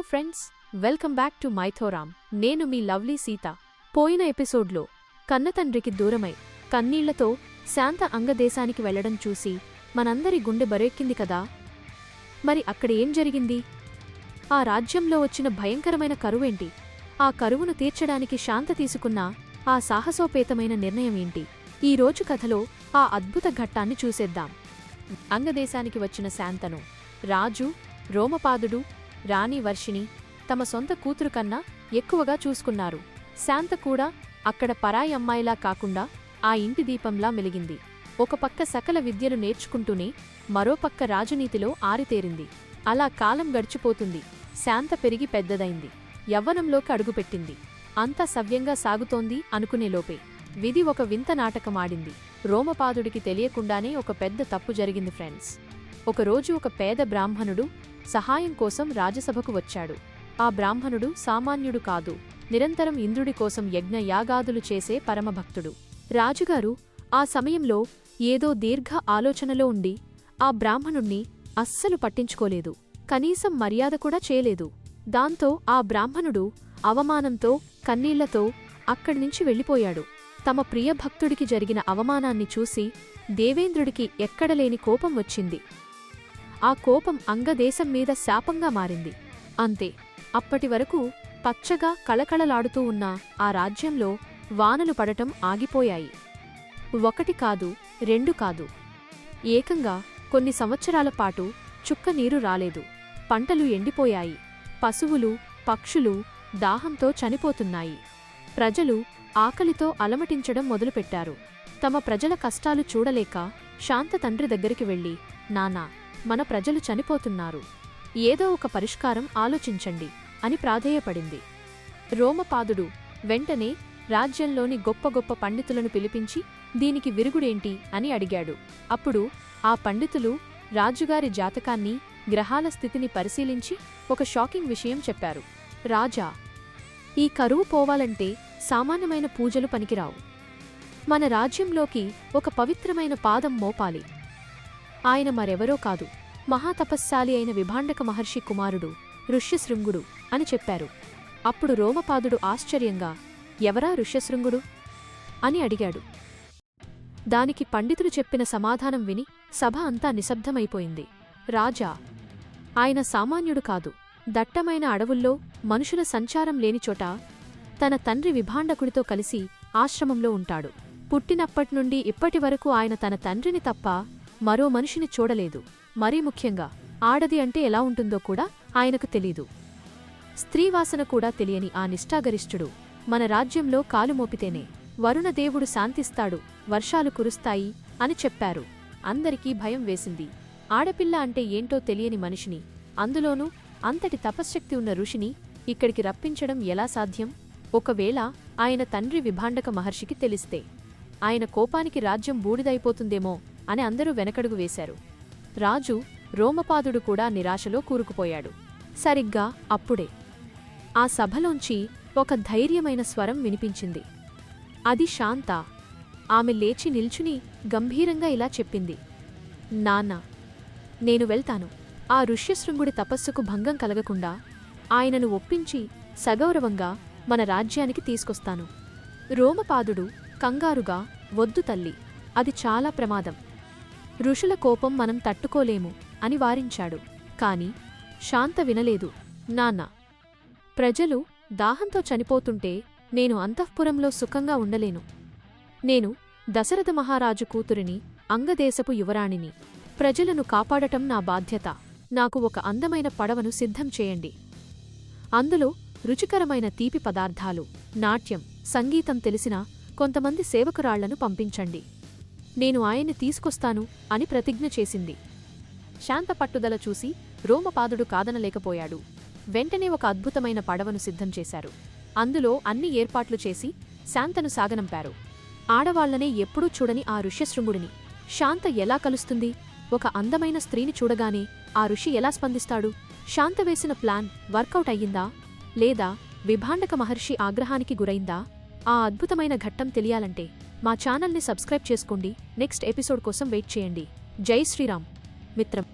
Hello friends welcome back to మైథోరామ్. నేను మీ lovely Sita. పోయిన ఎపిసోడ్లో కన్నతండ్రికి దూరమై కన్నీళ్ళతో శాంత అంగదేశానికి వెళ్ళడం చూసి మనందరి గుండె బరెక్కింది కదా? మరి అక్కడ ఏం జరిగింది? ఆ రాజ్యంలో వచ్చిన భయంకరమైన కరువేంటి? ఆ కరువును తీర్చడానికి శాంత తీసుకున్న ఆ సాహసోపేతమైన నిర్ణయం ఏంటి? ఈ రోజు కథలో ఆ అద్భుత ఘట్టాన్ని చూసేద్దాం. అంగదేశానికి వచ్చిన శాంతను రాజు రోమపాదుడు రాణి వర్షిణి తమ సొంత కూతురు కన్నా ఎక్కువగా చూసుకున్నారు. శాంత కూడా అక్కడ పరాయి అమ్మాయిలా కాకుండా ఆ ఇంటి దీపంలా మెలిగింది. ఒక పక్క సకల విద్యలు నేర్చుకుంటూనే మరోపక్క రాజనీతిలో ఆరితేరింది. అలా కాలం గడిచిపోతుంది. శాంత పెరిగి పెద్దదైంది. యవ్వనంలోకి అడుగుపెట్టింది. అంతా సవ్యంగా సాగుతోంది అనుకునేలోపే విధి ఒక వింత నాటకమాడింది. రోమపాదుడికి తెలియకుండానే ఒక పెద్ద తప్పు జరిగింది ఫ్రెండ్స్. ఒకరోజు ఒక పేద బ్రాహ్మణుడు సహాయం కోసం రాజసభకు వచ్చాడు. ఆ బ్రాహ్మణుడు సామాన్యుడు కాదు నిరంతరం ఇంద్రుడి కోసం యజ్ఞ యాగాదులు చేసే పరమభక్తుడు. రాజుగారు ఆ సమయంలో ఏదో దీర్ఘ ఆలోచనలో ఉండి ఆ బ్రాహ్మణుణ్ణి అస్సలు పట్టించుకోలేదు కనీసం మర్యాద కూడా చేయలేదు. దాంతో ఆ బ్రాహ్మణుడు అవమానంతో కన్నీళ్ళతో అక్కడ్నించి వెళ్ళిపోయాడు. తమ ప్రియభక్తుడికి జరిగిన అవమానాన్ని చూసి దేవేంద్రుడికి ఎక్కడలేని కోపం వచ్చింది. ఆ కోపం అంగదేశం మీద శాపంగా మారింది. అంతే అప్పటివరకు పచ్చగా కళకళలాడుతూ ఉన్న ఆ రాజ్యంలో వానలు పడటం ఆగిపోయాయి. ఒకటి కాదు రెండు కాదు. ఏకంగా కొన్ని సంవత్సరాల పాటు చుక్క నీరు రాలేదు. పంటలు ఎండిపోయాయి. పశువులు పక్షులు దాహంతో చనిపోతున్నాయి. ప్రజలు ఆకలితో అలమటించడం మొదలుపెట్టారు. తమ ప్రజల కష్టాలు చూడలేక శాంత తండ్రి దగ్గరికి వెళ్ళి నానా మన ప్రజలు చనిపోతున్నారు. ఏదో ఒక పరిష్కారం ఆలోచించండి అని ప్రాధేయపడింది. రోమపాదుడు వెంటనే రాజ్యంలోని గొప్ప గొప్ప పండితులను పిలిపించి దీనికి విరుగుడేంటి అని అడిగాడు. అప్పుడు ఆ పండితులు రాజుగారి జాతకాన్ని గ్రహాల స్థితిని పరిశీలించి ఒక షాకింగ్ విషయం చెప్పారు. రాజా ఈ కరువు పోవాలంటే సామాన్యమైన పూజలు పనికిరావు. మన రాజ్యంలోకి ఒక పవిత్రమైన పాదం మోపాలి. ఆయన మరెవరో కాదు. మహాతపస్శాలి అయిన విభాండక మహర్షి కుమారుడు ఋష్యశృంగుడు అని చెప్పారు. అప్పుడు రోమపాదుడు ఆశ్చర్యంగా ఎవరా ఋష్యశృంగుడు? అని అడిగాడు. దానికి పండితుడు చెప్పిన సమాధానం విని సభ అంతా నిశ్శబ్దమైపోయింది. రాజా ఆయన సామాన్యుడు కాదు. దట్టమైన అడవుల్లో మనుషుల సంచారం లేనిచోట తన తండ్రి విభాండకుడితో కలిసి ఆశ్రమంలో ఉంటాడు. పుట్టినప్పటినుండి ఇప్పటివరకు ఆయన తన తండ్రిని తప్ప మరో మనిషిని చూడలేదు. మరీ ముఖ్యంగా ఆడది అంటే ఎలా ఉంటుందో కూడా ఆయనకు తెలీదు. స్త్రీవాసన కూడా తెలియని ఆ నిష్ఠాగరిష్ఠుడు మన రాజ్యంలో కాలు మోపితేనే వరుణదేవుడు శాంతిస్తాడు వర్షాలు కురుస్తాయి అని చెప్పారు. అందరికీ భయం వేసింది. ఆడపిల్ల అంటే ఏంటో తెలియని మనిషిని అందులోనూ అంతటి తపశ్శక్తి ఉన్న ఋషిని ఇక్కడికి రప్పించడం ఎలా సాధ్యం? ఒకవేళ ఆయన తండ్రి విభాండక మహర్షికి తెలిస్తే ఆయన కోపానికి రాజ్యం బూడిదైపోతుందేమో అని అందరూ వెనకడుగు వేశారు. రాజు రోమపాదుడు కూడా నిరాశలో కూరుకుపోయాడు. సరిగ్గా అప్పుడే ఆ సభలోంచి ఒక ధైర్యమైన స్వరం వినిపించింది. అది శాంత. ఆమె లేచి నిల్చుని గంభీరంగా ఇలా చెప్పింది. నాన్న నేను వెళ్తాను. ఆ ఋష్యశృంగుడి తపస్సుకు భంగం కలగకుండా ఆయనను ఒప్పించి సగౌరవంగా మన రాజ్యానికి తీసుకొస్తాను. రోమపాదుడు కంగారుగా వద్దు తల్లి. అది చాలా ప్రమాదం. ఋషుల కోపం మనం తట్టుకోలేము అని వారించాడు. కాని శాంత వినలేదు. నాన్న ప్రజలు దాహంతో చనిపోతుంటే నేను అంతఃపురంలో సుఖంగా ఉండలేను. నేను దశరథ మహారాజు కూతురిని అంగదేశపు యువరాణిని ప్రజలను కాపాడటం నా బాధ్యత. నాకు ఒక అందమైన పడవను సిద్ధం చేయండి. అందులో రుచికరమైన తీపి పదార్థాలు నాట్యం సంగీతం తెలిసిన కొంతమంది సేవకురాళ్ళను పంపించండి. నేను ఆయన్ని తీసుకొస్తాను అని ప్రతిజ్ఞ చేసింది. శాంత పట్టుదల చూసి రోమపాదుడు కాదనలేకపోయాడు. వెంటనే ఒక అద్భుతమైన పడవను సిద్ధం చేశారు. అందులో అన్ని ఏర్పాట్లు చేసి శాంతను సాగనంపారు. ఆడవాళ్ళనే ఎప్పుడూ చూడని ఆ ఋష్యశృంగుడిని. శాంత ఎలా కలుస్తుంది? ఒక అందమైన స్త్రీని చూడగానే ఆ ఋషి ఎలా స్పందిస్తాడు? శాంత వేసిన ప్లాన్ వర్కౌట్ అయ్యిందా? లేదా విభాండక మహర్షి ఆగ్రహానికి గురైందా? ఆ అద్భుతమైన ఘట్టం తెలియాలంటే మా ఛానల్ని సబ్స్క్రైబ్ చేసుకోండి. నెక్స్ట్ ఎపిసోడ్ కోసం వెయిట్ చేయండి. జై శ్రీరామ్. మిత్రం.